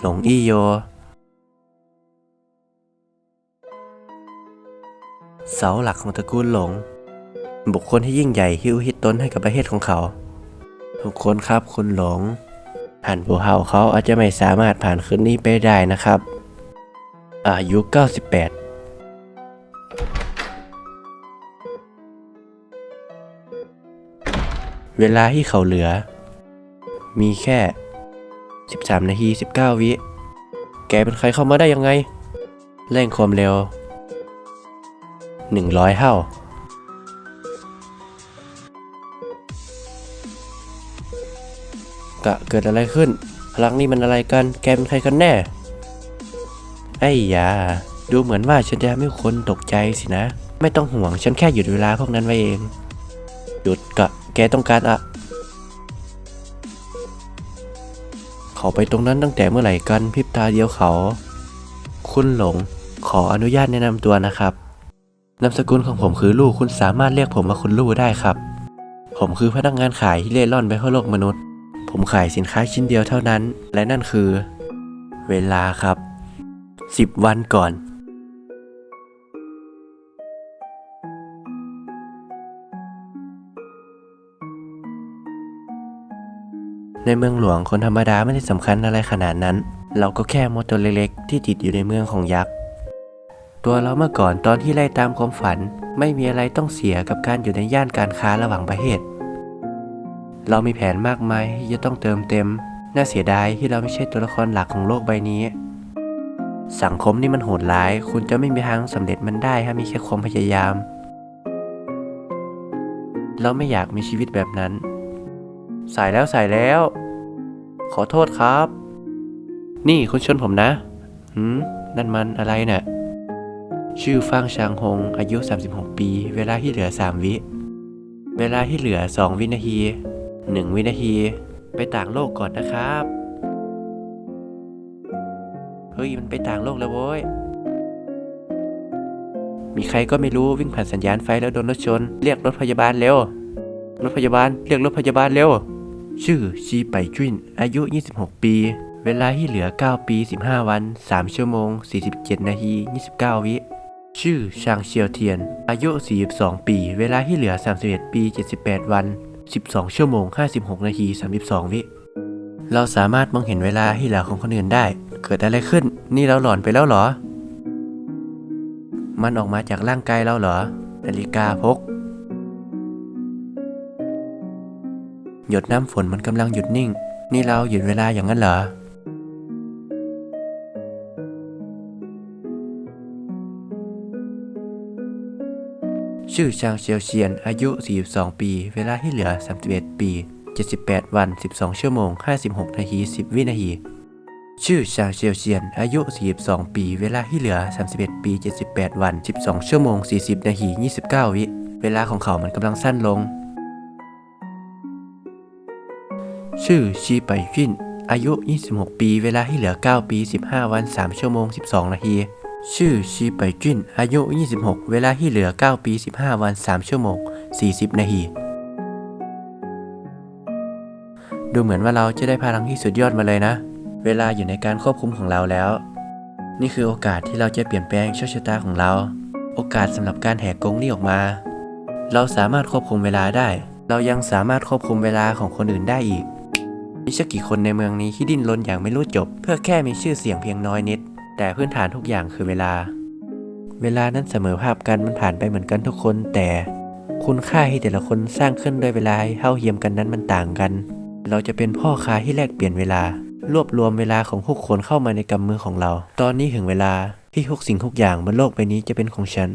หลงอี้โย เสาหลักของตระกูลหลง บุคคลที่ยิ่งใหญ่ที่อุทิศตนให้กับประเทศของเขา ทุกคนครับคุณหลงอ่านผู้เฮาเขาอาจจะไม่สามารถผ่านคืนนี้ไปได้นะครับ อายุ 98เวลาที่เขาเหลือ มีแค่ 13 นาที 19 วิ แกเป็นใครเข้ามาได้ยังไง เร่งความเร็ว 100 เท่า กะเกิดอะไรขึ้น พลังนี่มันอะไรกัน แกเป็นใครกันแน่ ไอ้ยา ดูเหมือนว่าฉันจะทำให้คนตกใจสินะ ไม่ต้องห่วง ฉันแค่หยุดเวลาพวกนั้นไว้เอง หยุดกะ แกต้องการอะ เขาไปตรงนั้นตั้งแต่เมื่อไหร่กันพริบตาเดียวเขา คุณหลง ขออนุญาตแนะนำตัวนะครับ นามสกุลของผมคือลู่คุณสามารถเรียกผมว่าคุณลู่ได้ครับ ผมคือพนักงานขายที่เล่ร่อนไปทั่วโลกมนุษย์ ผมขายสินค้าชิ้นเดียวเท่านั้น และนั่นคือ เวลาครับ 10 วันก่อน ในเมืองหลวงคนธรรมดาไม่ได้สำคัญอะไรขนาดนั้น เราก็แค่มดตัวเล็กๆ ที่ติดอยู่ในเมืองของยักษ์ ตัวเราเมื่อก่อนตอนที่ไล่ตามความฝัน ไม่มีอะไรต้องเสียกับการอยู่ในย่านการค้าระหว่างประเทศ เรามีแผนมากมายที่จะต้องเติมเต็ม น่าเสียดายที่เราไม่ใช่ตัวละครหลักของโลกใบนี้ สังคมนี่มันโหดร้าย คุณจะไม่มีทางสำเร็จมันได้ถ้ามีแค่ความพยายาม เราไม่อยากมีชีวิตแบบนั้น สายแล้วสายแล้ว ขอโทษครับ นี่คุณชนผมนะหืมนั่นมันอะไรเนะ่ะ ชื่อฟางชางฮง อายุ 36 ปี เวลาที่เหลือ 3 วิ เวลาที่เหลือ 2 วินาที 1 วินาที ไปต่างโลกก่อนนะครับ เฮ้ย มันไปต่างโลกแล้วโว้ย มีใครก็ไม่รู้วิ่งผ่านสัญญาณไฟแล้วโดนรถชน เรียกรถพยาบาลเร็ว รถพยาบาล เรียกรถพยาบาลเร็ว ชื่อชีไปจุนอายุ 26 ปี เวลาที่เหลือ 9 ปี 15 วัน 3 ชั่วโมง 47 นาที 29 วิ ชื่อชางเชียวเทียน อายุ 42 ปี เวลาที่เหลือ 31 ปี 78 วัน 12 ชั่วโมง 56 นาที 32 วิ เราสามารถมองเห็นเวลาที่เหลือของคนอื่นได้ เกิดอะไรขึ้น นี่เราหลอนไปแล้วเหรอ มันออกมาจากร่างกายเราเหรอ นาฬิกาพก หยดน้ำฝนมันกำลังหยุดนิ่ง นี่เราหยุดเวลาอย่างนั้นเหรอ ชื่อชางเชียวเชียน อายุ 42 ปี เวลาที่เหลือ 31 ปี 78 วัน 12 ชั่วโมง 56 นาที 10 วินาที ชื่อชางเชียวเชียน อายุ 42 ปี เวลาที่เหลือ 31 ปี 78 วัน 12 ชั่วโมง 40 นาที 29 วิ เวลาของเขามันกำลังสั้นลง ชื่อชีไปฟิน อายุ 26 ปี เวลาที่เหลือ 9 ปี 15 วัน 3 ชั่วโมง 12 นาที ชื่อชีไปจิน อายุ 26 เวลาที่เหลือ 9 ปี 15 วัน 3 ชั่วโมง 40 นาที ดูเหมือนว่าเราจะได้พลังที่สุดยอดมาเลยนะ เวลาอยู่ในการควบคุมของเราแล้ว นี่คือโอกาสที่เราจะเปลี่ยนแปลงโชคชะตาของเรา โอกาสสำหรับการแหกกงนี้ออกมา เราสามารถควบคุมเวลาได้ เรายังสามารถควบคุมเวลาของคนอื่นได้อีก มีสักกี่คนในเมืองนี้ที่ดิ้นรนอย่างไม่รู้จบ เพื่อแค่มีชื่อเสียงเพียงน้อยนิด แต่พื้นฐานทุกอย่างคือเวลา เวลานั้นเสมอภาพกันมันผ่านไปเหมือนกันทุกคน แต่คุณค่าที่แต่ละคนสร้างขึ้นด้วยเวลาเท่าเทียมกันนั้นมันต่างกัน เราจะเป็นพ่อค้าที่แลกเปลี่ยนเวลา รวบรวมเวลาของทุกคนเข้ามาในกำมือของเรา ตอนนี้ถึงเวลาที่ทุกสิ่งทุกอย่างบนโลกใบนี้จะเป็นของฉัน